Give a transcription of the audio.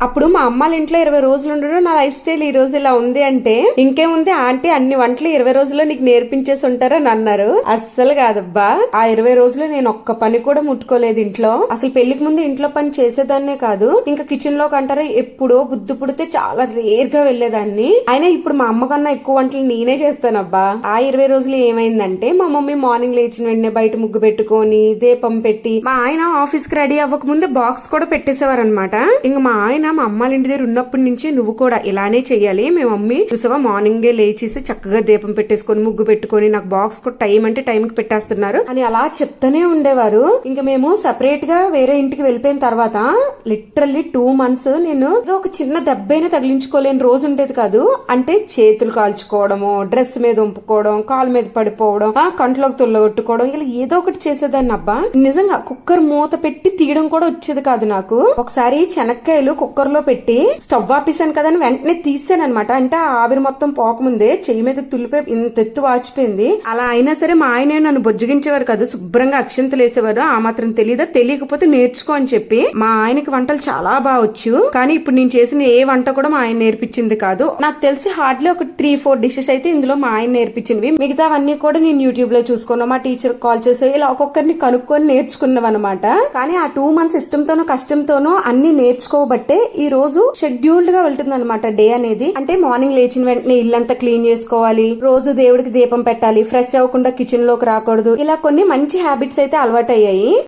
అప్పుడు మా అమ్మాళ్ళ ఇంట్లో ఇరవై రోజులు ఉండడం నా లైఫ్ స్టైల్ ఈ రోజు ఇలా ఉంది అంటే ఇంకేముంది ఆంటీ అన్ని వంటలు ఇరవై రోజుల్లో నీకు నేర్పించేసి ఉంటారని అన్నారు. అస్సలు కాదబ్బా. ఆ ఇరవై రోజులు నేను ఒక్క పని కూడా ముట్టుకోలేదు ఇంట్లో. అసలు పెళ్ళికి ముందు ఇంట్లో పని చేసేదాన్నే కాదు. ఇంకా కిచెన్లో అంటారా ఎప్పుడో బుద్ధి పుడితే చాలా రేర్గా వెళ్ళేదాన్ని అయినా ఇప్పుడు మా అమ్మ కన్నా ఎక్కువ వంటలు నేనే చేస్తానబ్బా. ఆ ఇరవై రోజులు ఏమైందంటే మా మమ్మీ మార్నింగ్ లేచిన వెంటనే బయట ముగ్గు పెట్టుకొని దీపం పెట్టి మా ఆయన ఆఫీస్కి రెడీ అవ్వక ముందే బాక్స్ కూడా పెట్టేసేవారు అనమాట ఇంకా మా ఆయన మా అమ్మాళ్ళ ఇంటి దగ్గర ఉన్నప్పటి నుంచి నువ్వు కూడా ఇలానే చెయ్యాలి. మేము మమ్మీ చూసావా? మార్నింగే లేచేసి చక్కగా దీపం పెట్టేసుకొని ముగ్గు పెట్టుకొని నాకు బాక్స్ కూడా టైం అంటే టైం కి పెట్టేస్తున్నారు. అని అలా చెప్తానే ఉండేవారు. ఇంకా మేము సెపరేట్గా వేరే ఇంటికి వెళ్ళిపోయిన తర్వాత లిటరల్లీ టూ మంత్స్ నేను ఒక చిన్న దెబ్బైనా తగిలించుకోలేని రోజు ఉండేది కాదు. అంటే చేతులు కాల్చుకోవడము డ్రెస్ మీద ఉంపుకోవడం కాలు మీద పడిపోవడం ఆ కంట్లోకి తుల్లగొట్టుకోవడం ఇలా ఏదో ఒకటి చేసేదాన్ని అబ్బా. నిజంగా కుక్కర్ మూత పెట్టి తీయడం కూడా వచ్చేది కాదు నాకు. ఒకసారి చెనక్కాయలు కుక్కర్ లో పెట్టి స్టవ్ ఆపేసాను కదా అని వెంటనే తీసాను అనమాట అంటే ఆవిరి మొత్తం పోకముందే చెయ్యి మీద తులిపే ఇంత ఎత్తు వాచిపోయింది. అలా అయినా సరే మా ఆయన నన్ను బొజ్జగించేవారు కాదు శుభ్రంగా అక్షంతలు వేసేవారు. ఆ మాత్రం తెలియదా తెలియకపోతే నేర్చుకో అని చెప్పి మా ఆయనకి వంటలు చాలా బాగా వచ్చు. కానీ ఇప్పుడు నేను చేసిన ఏ వంట కూడా మా ఆయన నేర్పించింది కాదు. నాకు తెలిసి హార్డ్లీ ఒక త్రీ ఫోర్ డిషెస్ అయితే ఇందులో మా ఆయన నేర్పించినవి. మిగతావన్నీ కూడా నేను యూట్యూబ్లో చూసుకున్నా. మా టీచర్ కాల్ చేసి ఇలా ఒక్కొక్కరిని కనుక్కొని నేర్చుకున్నాం అనమాట కానీ ఆ టూ మంత్స్ ఇష్టంతోనూ కష్టంతోనూ అన్ని నేర్చుకోబట్టే ఈ రోజు షెడ్యూల్డ్గా వెళ్తుంది అనమాట డే అనేది. అంటే మార్నింగ్ లేచిన వెంటనే ఇల్లంతా క్లీన్ చేసుకోవాలి. రోజు దేవుడికి దీపం పెట్టాలి. ఫ్రెష్ అవ్వకుండా కిచెన్లోకి రాకూడదు. ఇలా కొన్ని మంచి హ్యాబిట్స్ అయితే అలవాటు అయ్యాయి